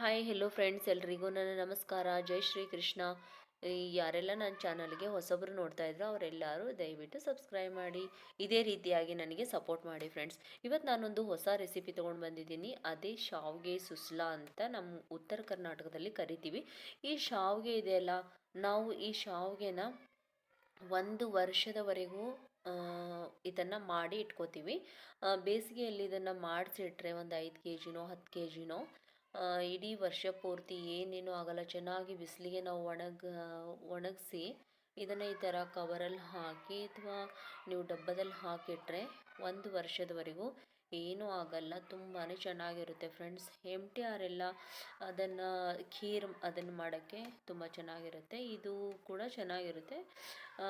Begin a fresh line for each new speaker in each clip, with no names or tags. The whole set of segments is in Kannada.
ಹಾಯ್ ಹೆಲೋ ಫ್ರೆಂಡ್ಸ್ ಎಲ್ರಿಗೂ ನನ್ನ ನಮಸ್ಕಾರ. ಜೈ ಶ್ರೀ ಕೃಷ್ಣ ಯಾರೆಲ್ಲ ನನ್ನ ಚಾನಲ್ಗೆ ಹೊಸಬ್ರು ನೋಡ್ತಾ ಇದ್ರು ಅವರೆಲ್ಲರೂ ದಯವಿಟ್ಟು ಸಬ್ಸ್ಕ್ರೈಬ್ ಮಾಡಿ. ಇದೇ ರೀತಿಯಾಗಿ ನನಗೆ ಸಪೋರ್ಟ್ ಮಾಡಿ ಫ್ರೆಂಡ್ಸ್ ಇವತ್ತು ನಾನೊಂದು ಹೊಸ ರೆಸಿಪಿ ತೊಗೊಂಡು ಬಂದಿದ್ದೀನಿ. ಅದೇ ಶಾವ್ಗೆ ಸುಸ್ಲಾ ಅಂತ ನಮ್ಮ ಉತ್ತರ ಕರ್ನಾಟಕದಲ್ಲಿ ಕರಿತೀವಿ. ಈ ಶಾವ್ಗೆ ಇದೆಯಲ್ಲ ನಾವು ಈ ಶಾವ್ಗೆನ ಒಂದು ವರ್ಷದವರೆಗೂ ಇದನ್ನು ಮಾಡಿ ಇಟ್ಕೋತೀವಿ. ಬೇಸಿಗೆಯಲ್ಲಿ ಇದನ್ನು ಮಾಡಿಸಿಟ್ರೆ ಒಂದು ಐದು ಕೆ ಜಿನೋ ಹತ್ತು ಕೆ ಜಿನೋ ಇಡೀ ವರ್ಷ ಪೂರ್ತಿ ಏನೇನು ಆಗಲ್ಲ. ಚೆನ್ನಾಗಿ ಬಿಸಿಲಿಗೆ ನಾವು ಒಣಗ, ಒಣಗಿಸಿ ಇದನ್ನು ಈ ಥರ ಕವರಲ್ಲಿ ಹಾಕಿ ಅಥವಾ ನೀವು ಡಬ್ಬದಲ್ಲಿ ಹಾಕಿಟ್ರೆ ಒಂದು ವರ್ಷದವರೆಗೂ ಏನೂ ಆಗಲ್ಲ. ತುಂಬಾ ಚೆನ್ನಾಗಿರುತ್ತೆ ಫ್ರೆಂಡ್ಸ್. ಎಂ ಟಿ ಆರ್ ಎಲ್ಲ ಅದನ್ನು, ಖೀರ್ ಅದನ್ನು ಮಾಡೋಕ್ಕೆ ತುಂಬ ಚೆನ್ನಾಗಿರುತ್ತೆ. ಇದು ಕೂಡ ಚೆನ್ನಾಗಿರುತ್ತೆ.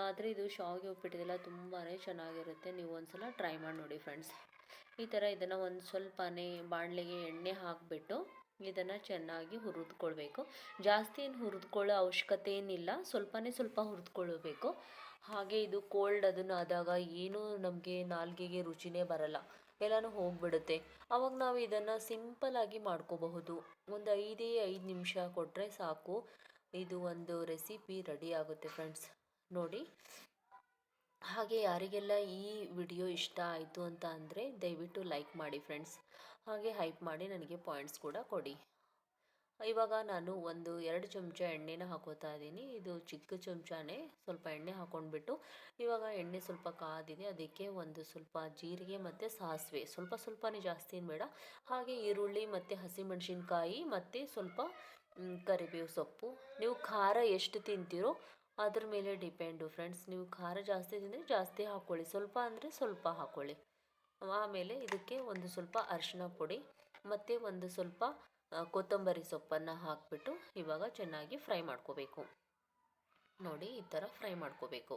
ಆದರೆ ಇದು ಶಾವಿಗೆ ಉಪ್ಪಿಟ್ಟಿದೆಲ್ಲ ತುಂಬಾ ಚೆನ್ನಾಗಿರುತ್ತೆ. ನೀವು ಒಂದು ಸಲ ಟ್ರೈ ಮಾಡಿ ನೋಡಿ ಫ್ರೆಂಡ್ಸ್. ಈ ಥರ ಇದನ್ನು ಒಂದು ಸ್ವಲ್ಪನೇ ಬಾಣಲೆಗೆ ಎಣ್ಣೆ ಹಾಕಿಬಿಟ್ಟು ಇದನ್ನು ಚೆನ್ನಾಗಿ ಹುರಿದುಕೊಳ್ಬೇಕು. ಜಾಸ್ತಿ ಏನು ಹುರಿದುಕೊಳ್ಳೋ ಅವಶ್ಯಕತೆ ಏನಿಲ್ಲ, ಸ್ವಲ್ಪನೇ ಸ್ವಲ್ಪ ಹುರಿದುಕೊಳ್ಬೇಕು. ಹಾಗೆ ಇದು ಕೋಲ್ಡ್ ಅದನ್ನು ಆದಾಗ ಏನೂ ನಮಗೆ ನಾಲ್ಗೆಗೆ ರುಚಿನೇ ಬರಲ್ಲ. ಎಲ್ಲನೂ ಹೋಗ್ಬಿಡುತ್ತೆ. ಆವಾಗ ನಾವು ಇದನ್ನು ಸಿಂಪಲಾಗಿ ಮಾಡ್ಕೋಬಹುದು. ಒಂದು ಐದೇ ಐದು ನಿಮಿಷ ಕೊಟ್ಟರೆ ಸಾಕು. ಇದು ಒಂದು ರೆಸಿಪಿ ರೆಡಿ ಆಗುತ್ತೆ ಫ್ರೆಂಡ್ಸ್. ನೋಡಿ. ಹಾಗೆ ಯಾರಿಗೆಲ್ಲ ಈ ವಿಡಿಯೋ ಇಷ್ಟ ಆಯಿತು ಅಂತ ಅಂದರೆ ದಯವಿಟ್ಟು ಲೈಕ್ ಮಾಡಿ ಫ್ರೆಂಡ್ಸ್. ಹಾಗೆ ಹೈಪ್ ಮಾಡಿ ನನಗೆ ಪಾಯಿಂಟ್ಸ್ ಕೂಡ ಕೊಡಿ. ಇವಾಗ ನಾನು ಒಂದು ಎರಡು ಚಮಚ ಎಣ್ಣೆನ ಹಾಕೋತಾ ಇದ್ದೀನಿ. ಇದು ಚಿಕ್ಕ ಚಮಚನೇ ಸ್ವಲ್ಪ ಎಣ್ಣೆ ಹಾಕೊಂಡ್ಬಿಟ್ಟು ಇವಾಗ ಎಣ್ಣೆ ಸ್ವಲ್ಪ ಕಾದಿದೆ. ಅದಕ್ಕೆ ಒಂದು ಸ್ವಲ್ಪ ಜೀರಿಗೆ ಮತ್ತು ಸಾಸಿವೆ. ಸ್ವಲ್ಪ ಸ್ವಲ್ಪನೇ ಜಾಸ್ತಿ ಬೇಡ. ಹಾಗೆ ಈರುಳ್ಳಿ ಮತ್ತು ಹಸಿಮೆಣಸಿನ್ಕಾಯಿ ಮತ್ತು ಸ್ವಲ್ಪ ಕರಿಬೇವು ಸೊಪ್ಪು. ನೀವು ಖಾರ ಎಷ್ಟು ತಿಂತೀರೋ ಅದ್ರ ಮೇಲೆ ಡಿಪೆಂಡು ಫ್ರೆಂಡ್ಸ್ ನೀವು ಖಾರ ಜಾಸ್ತಿ ತಿಂದರೆ ಜಾಸ್ತಿ ಹಾಕ್ಕೊಳ್ಳಿ ಸ್ವಲ್ಪ ಅಂದರೆ ಸ್ವಲ್ಪ ಹಾಕ್ಕೊಳ್ಳಿ ಆಮೇಲೆ ಇದಕ್ಕೆ ಒಂದು ಸ್ವಲ್ಪ ಅರಿಶಿನ ಪುಡಿ ಮತ್ತು ಒಂದು ಸ್ವಲ್ಪ ಕೊತ್ತಂಬರಿ ಸೊಪ್ಪನ್ನು ಹಾಕಿಬಿಟ್ಟು ಇವಾಗ ಚೆನ್ನಾಗಿ ಫ್ರೈ ಮಾಡ್ಕೋಬೇಕು. ನೋಡಿ, ಈ ಥರ ಫ್ರೈ ಮಾಡ್ಕೋಬೇಕು.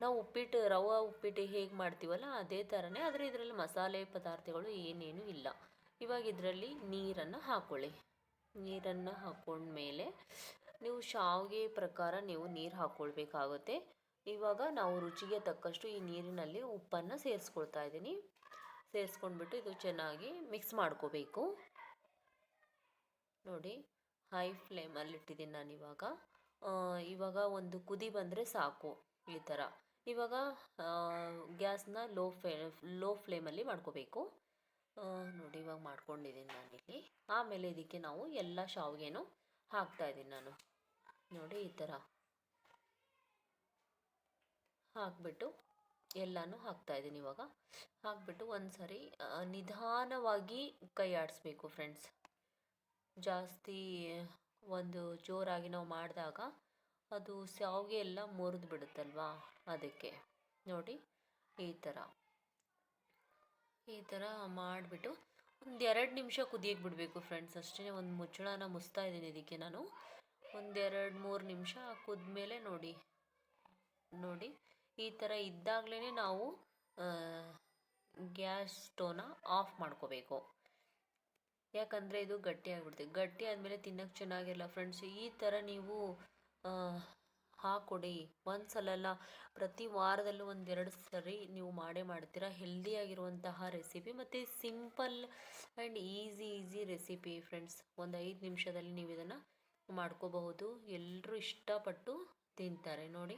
ನಾವು ಉಪ್ಪಿಟ್ಟು, ರವೆ ಉಪ್ಪಿಟ್ಟು ಹೇಗೆ ಮಾಡ್ತೀವಲ್ಲ, ಅದೇ ಥರನೇ ಆದರೆ ಇದರಲ್ಲಿ ಮಸಾಲೆ ಪದಾರ್ಥಗಳು ಏನೇನು ಇಲ್ಲ. ಇವಾಗ ಇದರಲ್ಲಿ ನೀರನ್ನು ಹಾಕ್ಕೊಳ್ಳಿ ನೀರನ್ನು ಹಾಕ್ಕೊಂಡ್ಮೇಲೆ ನೀವು ಶಾವಿಗೆ ಪ್ರಕಾರ ನೀವು ನೀರು ಹಾಕ್ಕೊಳ್ಬೇಕಾಗುತ್ತೆ ಇವಾಗ ನಾವು ರುಚಿಗೆ ತಕ್ಕಷ್ಟು ಈ ನೀರಿನಲ್ಲಿ ಉಪ್ಪನ್ನು ಸೇರಿಸ್ಕೊಳ್ತಾ ಇದ್ದೀನಿ. ಸೇರಿಸ್ಕೊಂಡ್ಬಿಟ್ಟು ಇದು ಚೆನ್ನಾಗಿ ಮಿಕ್ಸ್ ಮಾಡ್ಕೋಬೇಕು. ನೋಡಿ ಹೈ ಫ್ಲೇಮಲ್ಲಿ ಇಟ್ಟಿದ್ದೀನಿ ನಾನು ಇವಾಗ. ಇವಾಗ ಒಂದು ಕುದಿ ಬಂದರೆ ಸಾಕು ಈ ಥರ. ಇವಾಗ ಗ್ಯಾಸ್ನ ಲೋ ಫ್ಲೇ ಲೋ ಫ್ಲೇಮಲ್ಲಿ ಮಾಡ್ಕೋಬೇಕು. ನೋಡಿ, ಇವಾಗ ಮಾಡ್ಕೊಂಡಿದ್ದೀನಿ ನಾನಿಲ್ಲಿ. ಆಮೇಲೆ ಇದಕ್ಕೆ ನಾವು ಎಲ್ಲ ಶಾವಿಗೆನೂ ಹಾಕ್ತಾಯಿದ್ದೀನಿ ನಾನು. ನೋಡಿ, ಈ ಥರ. ಹಾಕ್ಬಿಟ್ಟು ಹಾಕ್ತಾ ಇದ್ದೀನಿ ಇವಾಗ. ಹಾಕ್ಬಿಟ್ಟು ಒಂದು ಸರಿ ನಿಧಾನವಾಗಿ ಕೈ ಆಡಿಸ್ಬೇಕು ಫ್ರೆಂಡ್ಸ್ ಜಾಸ್ತಿ ಒಂದು ಜೋರಾಗಿ ನಾವು ಮಾಡಿದಾಗ ಅದು ಶಾವಿಗೆ ಎಲ್ಲ ಮುರಿದು ಬಿಡುತ್ತಲ್ವಾ ಅದಕ್ಕೆ. ನೋಡಿ, ಈ ಥರ. ಈ ಥರ ಮಾಡಿಬಿಟ್ಟು ಒಂದು ಎರಡು ನಿಮಿಷ ಕುದಿಯಕ್ಕೆ ಬಿಡಬೇಕು ಫ್ರೆಂಡ್ಸ್ ಅಷ್ಟೇ ಒಂದು ಮುಚ್ಚಳನ ಮುಚ್ತಾ ಇದ್ದೀನಿ ಇದಕ್ಕೆ ನಾನು. ಒಂದೆರಡು ಮೂರು ನಿಮಿಷ ಕುದ್ಮೇಲೆ ನೋಡಿ. ನೋಡಿ ಈ ಥರ ಇದ್ದಾಗಲೇ ನಾವು ಗ್ಯಾಸ್ ಸ್ಟೋವ್ನ ಆಫ್ ಮಾಡ್ಕೋಬೇಕು. ಯಾಕಂದರೆ ಇದು ಗಟ್ಟಿ ಗಟ್ಟಿ ಆದಮೇಲೆ ತಿನ್ನೋಕ್ಕೆ ಚೆನ್ನಾಗಿರಲ್ಲ ಫ್ರೆಂಡ್ಸ್ ಈ ಥರ ನೀವು ಹಾಕೊಡಿ. ಒಂದು ಸಲ ಅಲ್ಲ ಪ್ರತಿ ವಾರದಲ್ಲೂ ಒಂದೆರಡು ಸರಿ ನೀವು ಮಾಡೇ ಮಾಡ್ತೀರಾ. ಹೆಲ್ದಿಯಾಗಿರುವಂತಹ ರೆಸಿಪಿ ಮತ್ತು simple and easy easy recipe friends ಒಂದು ಐದು ನಿಮಿಷದಲ್ಲಿ ನೀವು ಇದನ್ನು ಮಾಡ್ಕೋಬಹುದು. ಎಲ್ಲರೂ ಇಷ್ಟಪಟ್ಟು ತಿಂತಾರೆ. ನೋಡಿ.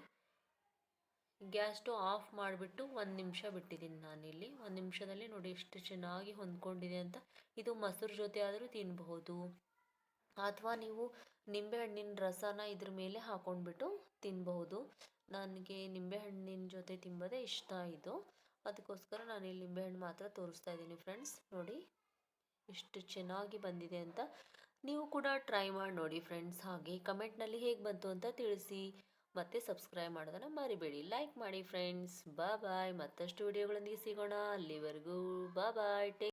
ಗ್ಯಾಸ್ ಸ್ಟವ್ ಆಫ್ ಮಾಡಿಬಿಟ್ಟು ಒಂದು ನಿಮಿಷ ಬಿಟ್ಟಿದ್ದೀನಿ ನಾನಿಲ್ಲಿ. ಒಂದು ನಿಮಿಷದಲ್ಲಿ ನೋಡಿ ಎಷ್ಟು ಚೆನ್ನಾಗಿ ಹೊಂದ್ಕೊಂಡಿದೆ ಅಂತ. ಇದು ಮೊಸರು ಜೊತೆ ಆದರೂ ತಿನ್ನಬಹುದು ಅಥವಾ ನೀವು ನಿಂಬೆಹಣ್ಣಿನ ರಸನ ಇದ್ರ ಮೇಲೆ ಹಾಕೊಂಡ್ಬಿಟ್ಟು ತಿನ್ನಬಹುದು ನನಗೆ ನಿಂಬೆಹಣ್ಣಿನ ಜೊತೆ ತಿಂಬೋದೇ ಇಷ್ಟ ಇದು. ಅದಕ್ಕೋಸ್ಕರ ನಾನು ಇಲ್ಲಿ ನಿಂಬೆಹಣ್ಣು ಮಾತ್ರ ತೋರಿಸ್ತಾ ಇದ್ದೀನಿ ಫ್ರೆಂಡ್ಸ್. ನೋಡಿ, ಎಷ್ಟು ಚೆನ್ನಾಗಿ ಬಂದಿದೆ ಅಂತ. ನೀವು ಕೂಡ ಟ್ರೈ ಮಾಡಿ ನೋಡಿ ಫ್ರೆಂಡ್ಸ್ ಹಾಗೆ. ಕಮೆಂಟ್ನಲ್ಲಿ ಹೇಗೆ ಬಂತು ಅಂತ ತಿಳಿಸಿ. ಮತ್ತೆ ಸಬ್ಸ್ಕ್ರೈಬ್ ಮಾಡೋದನ್ನು ಮರಿಬೇಡಿ. ಲೈಕ್ ಮಾಡಿ ಫ್ರೆಂಡ್ಸ್ ಬಾ ಬಾಯ್ ಮತ್ತಷ್ಟು ವಿಡಿಯೋಗಳೊಂದಿಗೆ ಸಿಗೋಣ. ಅಲ್ಲಿವರೆಗೂ ಬಾ ಬಾಯ್ ಟೇಕ್